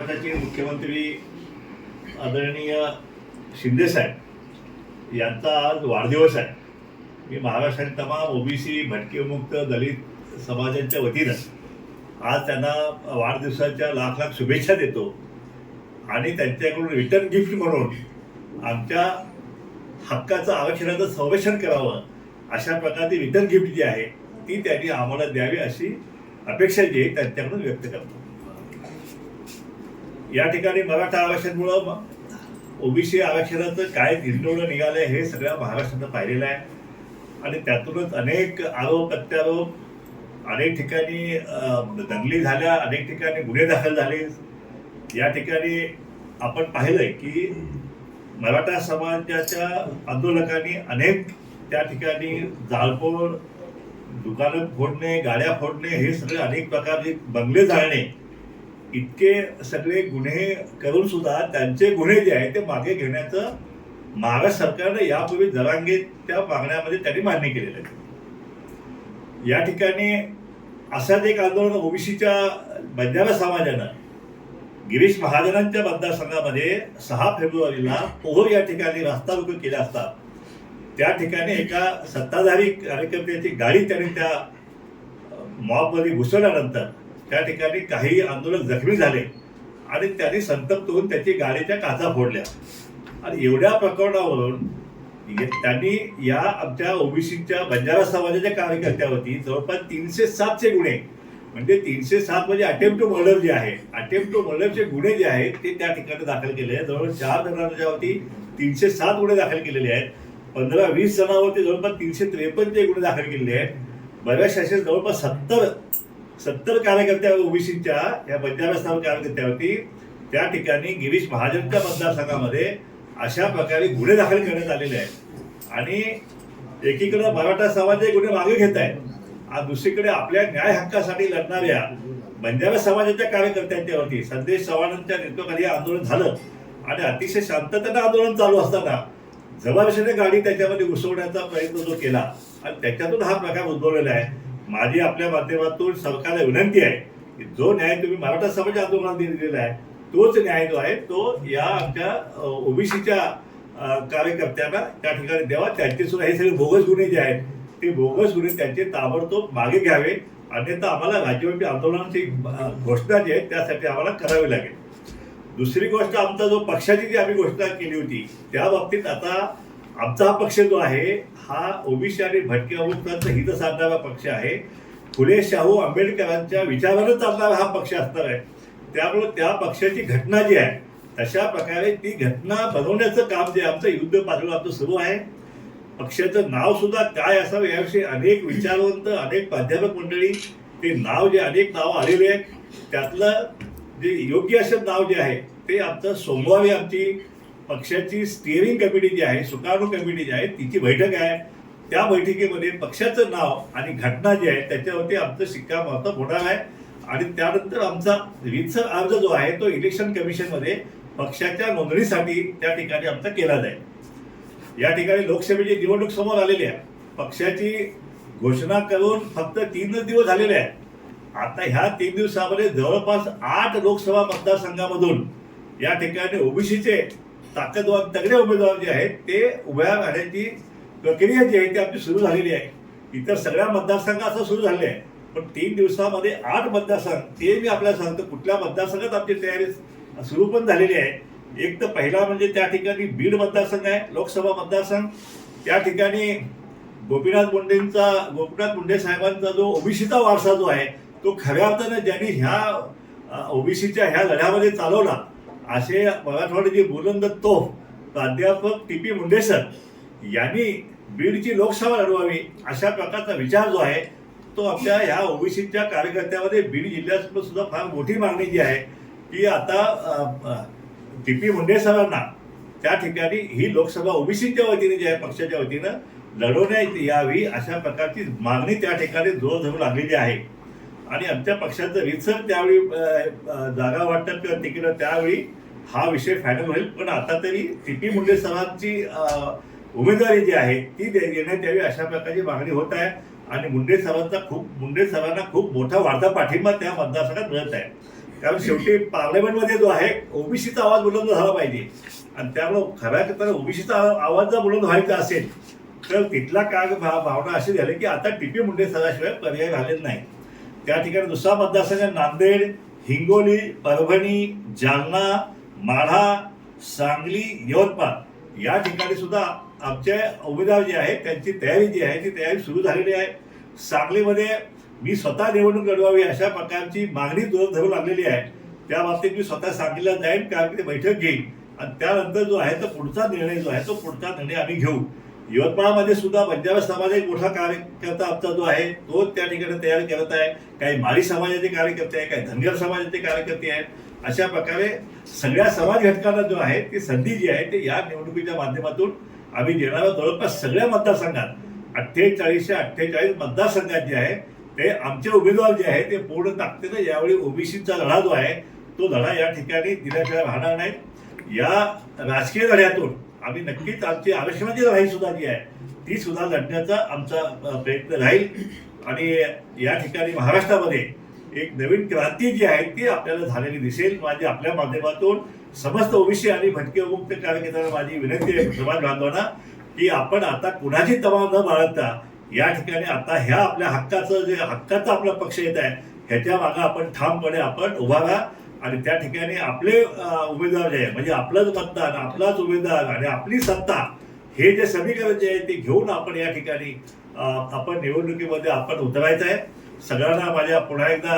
भारताचे मुख्यमंत्री आदरणीय शिंदेसाहेब यांचा आज वाढदिवस आहे. मी महाराष्ट्रातील तमाम ओबीसी भटकेमुक्त दलित समाजांच्या वतीनं आज त्यांना वाढदिवसाच्या लाख लाख शुभेच्छा देतो आणि त्यांच्याकडून रिटर्न गिफ्ट म्हणून आमच्या हक्काचं आरक्षणाचं संरक्षण करावं अशा प्रकारची रिटर्न गिफ्ट जी आहे ती त्यांनी आम्हाला द्यावी अशी अपेक्षा जी आहे त्यांच्याकडून व्यक्त करतो. या ठिकाणी मराठा आरक्षणमुळं ओबीसी आरक्षणाचं काय हिंडोळं निघालंय हे सगळ्या महाराष्ट्रानं पाहिलेलं आहे. आणि त्यातूनच अनेक आरोप प्रत्यारोप अनेक ठिकाणी दंगली झाल्या अनेक ठिकाणी गुन्हे दाखल झाले. या ठिकाणी आपण पाहिलंय की मराठा समाजाच्या आंदोलकांनी अनेक त्या ठिकाणी जाळपोळ दुकानं फोडणे गाड्या फोडणे हे सगळे अनेक प्रकारचे बंगले जाळणे इतके सगळे गुन्हे करून सुद्धा त्यांचे गुन्हे जे आहेत ते मागे घेण्याचं महाराष्ट्र सरकारनं यापूर्वी जरांगे त्या मागण्यामध्ये त्यांनी मान्य केलेलं आहे. या ठिकाणी असाच एक आंदोलन ओबीसीच्या बंजारा समाजानं गिरीश महाजनांच्या मतदारसंघामध्ये सहा फेब्रुवारीला पोहोर या ठिकाणी रस्ता रोको केला असता त्या ठिकाणी एका सत्ताधारी कार्यकर्त्याची गाडी त्यांनी त्या मॉबमध्ये घुसवल्यानंतर त्या ठिकाणी काही आंदोलक जखमी झाले आणि त्यांनी संतप्त होऊन त्याची गाडीच्या काचा फोडल्या. आणि एवढ्या प्रकरणावरून त्यांनी या आमच्या ओबीसीच्या बंजारा समाजाच्या कार्यकर्त्यावरती जवळपास तीनशे सातचे गुन्हे म्हणजे तीनशे सात म्हणजे अटेम्प्ट टू मर्डर जे आहे अटेम्प्ट टू मर्डरचे गुन्हे जे आहेत ते त्या ठिकाणी दाखल केले आहेत. जवळ चार जणांच्यावरती तीनशे सात गुन्हे दाखल केलेले आहेत. पंधरा वीस जणांवरती जवळपास तीनशे त्रेपन्नचे गुन्हे दाखल केलेले आहेत. बऱ्याचशा असे जवळपास सत्तर सत्तर कार्यकर्त्या ओबीसीच्या या बंजारा समाज कार्यकर्त्यावरती त्या ठिकाणी गिरीश महाजनच्या मतदारसंघामध्ये अशा प्रकारे गुन्हे दाखल करण्यात आलेले आहेत. आणि एकीकडे मराठा समाजाचे गुन्हे मागे घेत आहेत आणि दुसरीकडे आपल्या न्याय हक्कासाठी लढणाऱ्या बंजारा समाजाच्या कार्यकर्त्यांच्यावरती संदेश चव्हाणांच्या नेतृत्वाखाली आंदोलन झालं आणि अतिशय शांततेनं आंदोलन चालू असताना जबाबदारीने गाडी त्याच्यामध्ये घुसवण्याचा प्रयत्न जो केला आणि त्याच्यातून हा प्रकार उद्भवलेला आहे. माझी आपल्या माध्यमातून सरकारला विनंती आहे की जो न्याय तुम्ही मराठा समाज आंदोलनात दिलेला आहे तोच न्याय जो आहे तो या आमच्या ओबीसीच्या कार्यकर्त्यांना त्या ठिकाणी द्यावा. त्यांचे सुद्धा हे सगळे बोगस गुन्हे जे आहेत ते बोगस गुन्हे त्यांचे ताबडतोब मागे घ्यावे. अन्यथा आम्हाला राज्यव्यापी आंदोलनाची घोषणा जी आहे त्यासाठी आम्हाला करावी लागेल. दुसरी गोष्ट आमचा जो पक्षाची जी आम्ही घोषणा केली होती त्या बाबतीत आता आमचा हा पक्ष जो आहे हा ओबीसी आणि भटके अमुक्तांचं हित साधणारा पक्ष आहे. फुले शाहू आंबेडकरांच्या विचारानं चालणारा हा पक्ष असणार आहे. त्यामुळे त्या पक्षाची घटना जी आहे तशा प्रकारे ती घटना बनवण्याचं काम जे आमचं युद्ध पातळीवर आमचं सुरू आहे. पक्षाचं नाव सुद्धा काय असावं याविषयी अनेक विचारवंत अनेक प्राध्यापक मंडळी ते नाव जे अनेक नावं आलेले आहेत त्यातलं जे योग्य असं नाव जे आहे ते आमचं सोमवारी आमची पक्षाची स्टिअरिंग कमिटी जी आहे सुकाणू कमिटी जी आहे तिची बैठक आहे. त्या बैठकीमध्ये पक्षाचं नाव आणि घटना जी आहे त्याच्यावरती आमचं शिक्कामोर्तब होणार आहे. आणि त्यानंतर आमचा रितसर अर्ज जो आहे तो इलेक्शन कमिशनमध्ये पक्षाच्या नोंदणीसाठी त्या ठिकाणी आमचा केला जाईल. या ठिकाणी लोकसभेची निवडणूक समोर आलेली आहे. पक्षाची घोषणा करून फक्त तीनच दिवस झालेले आहेत. आता ह्या तीन दिवसामध्ये जवळपास आठ लोकसभा मतदारसंघामधून या ठिकाणी ओबीसीचे ताकदवार तगडे उमेदवार जे आहेत ते उभ्या राहण्याची प्रक्रिया जी आहे ती आपली सुरू झालेली आहे. इतर सगळ्या मतदारसंघात असं सुरू झाले आहे. पण तीन दिवसामध्ये आठ मतदारसंघ ते मी आपल्याला सांगतो कुठल्या मतदारसंघात आमची तयारी सुरू पण झालेली आहे. एक तर पहिला म्हणजे त्या ठिकाणी बीड मतदारसंघ आहे लोकसभा मतदारसंघ. त्या ठिकाणी गोपीनाथ मुंडेंचा गोपीनाथ मुंडे साहेबांचा जो ओबीसीचा वारसा जो आहे तो खऱ्या अर्थानं ज्यांनी ह्या ओबीसीच्या ह्या लढ्यामध्ये चालवला असे मराठवाड्याचे बुलंद तोफ प्राध्यापक टी पी मुंडेसर यांनी बीडची लोकसभा लढवावी अशा प्रकारचा विचार जो आहे तो आपल्या ह्या ओबीसीच्या कार्यकर्त्यामध्ये बीड जिल्ह्यात सुद्धा फार मोठी मागणी जी आहे की आता टी पी मुंडे सरांना त्या ठिकाणी ही लोकसभा ओबीसीच्या वतीने जी आहे पक्षाच्या वतीनं लढवण्यात यावी अशा प्रकारची मागणी त्या ठिकाणी जोर धरू लागलेली आहे. आणि आमच्या पक्षाचं रिसर्च त्यावेळी जागा वाटप किंवा तिकीट त्यावेळी हा विषय फायनल होईल. पण आता तरी टी पी मुंडे सरांची उमेदवारी जी आहे ती देण्यात यावी अशा प्रकारची मागणी होत आहे. आणि मुंडे सरांचा खूप मुंडे सरांना खूप मोठा वाढता पाठिंबा त्या मतदारसंघात मिळत आहे. कारण शेवटी पार्लमेंटमध्ये जो आहे ओबीसीचा आवाज बुलंद झाला पाहिजे. आणि त्यामुळं खऱ्या अर्थानं ओबीसीचा आवाज जर बुलंद व्हायचा असेल तर तिथला काय भा- भावना अशी झाली की आता टीपी मुंडे सरांशिवाय पर्याय राहिलेला नाही. त्या ठिकाणी दुसरा मतदारसंघ नांदेड हिंगोली परभणी जालना माढा सांगली यवतमाळ या ठिकाणी सुद्धा आमचे उमेदवार जे आहेत त्यांची तयारी जी आहे ती तयारी सुरू झालेली आहे. सांगलीमध्ये मी स्वतः निवडणूक लढवावी अशा प्रकारची मागणी जोर धरू लागलेली आहे त्या बाबतीत मी स्वतः सांगलीला जाईन कारण की बैठक घेईन आणि त्यानंतर जो आहे तो पुढचा निर्णय जो आहे तो पुढचा निर्णय आम्ही घेऊ. यवतमाळमध्ये सुद्धा बंजारा समाज एक मोठा कार्यकर्ता आमचा जो आहे तो त्या ठिकाणी तयार करत आहे. काही माळी समाजाचे कार्यकर्ते आहे काही धनगर समाजाचे कार्यकर्ते आहेत. अशा प्रकारे सगळ्या समाज घटकांना जो आहे ती संधी जी आहे ते या निवडणुकीच्या माध्यमातून आम्ही देणार जवळपास सगळ्या मतदारसंघात अठ्ठेचाळीसशे अठ्ठेचाळीस मतदारसंघात जे आहे ते आमचे उमेदवार जे आहे ते पूर्ण ताकदीनं यावेळी ओबीसीचा लढा जो आहे तो लढा या ठिकाणी दिल्याशिवाय राहणार नाही. या राजकीय लढ्यातून आम्ही नक्कीच आमची आरक्षणाची लढाई सुद्धा जी आहे ती सुद्धा लढण्याचा आमचा प्रयत्न राहील. आणि या ठिकाणी महाराष्ट्रामध्ये एक नवीन क्रांती जी आहे ती आपल्याला झालेली दिसेल. माझी आपल्या माध्यमातून समस्त ओबीसी आणि भटके मुक्त कार्यकर्त्यांना माझी विनंती आहे समाज बांधवांना की आपण आता कुणाची तमाम न बाळगता या ठिकाणी आता ह्या आपल्या हक्काचं जे हक्काचा आपला पक्ष येत आहे ह्याच्या मागे आपण ठामपणे आपण उभा राहा आणि त्या ठिकाणी आपले उमेदवार जे आहे म्हणजे आपलंच मतदान आपलाच उमेदवार आणि आपली सत्ता हे जे समीकरण जे आहे ते घेऊन आपण या ठिकाणी आपण निवडणुकीमध्ये आपण उतरायचं आहे. सगळ्यांना माझ्या पुन्हा एकदा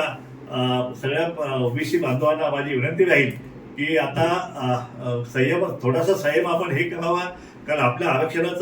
सगळ्या ओबीसी बांधवांना माझी विनंती राहील की आता संयम थोडासा संयम आपण हे करावा. कारण आपल्या आरक्षणाचं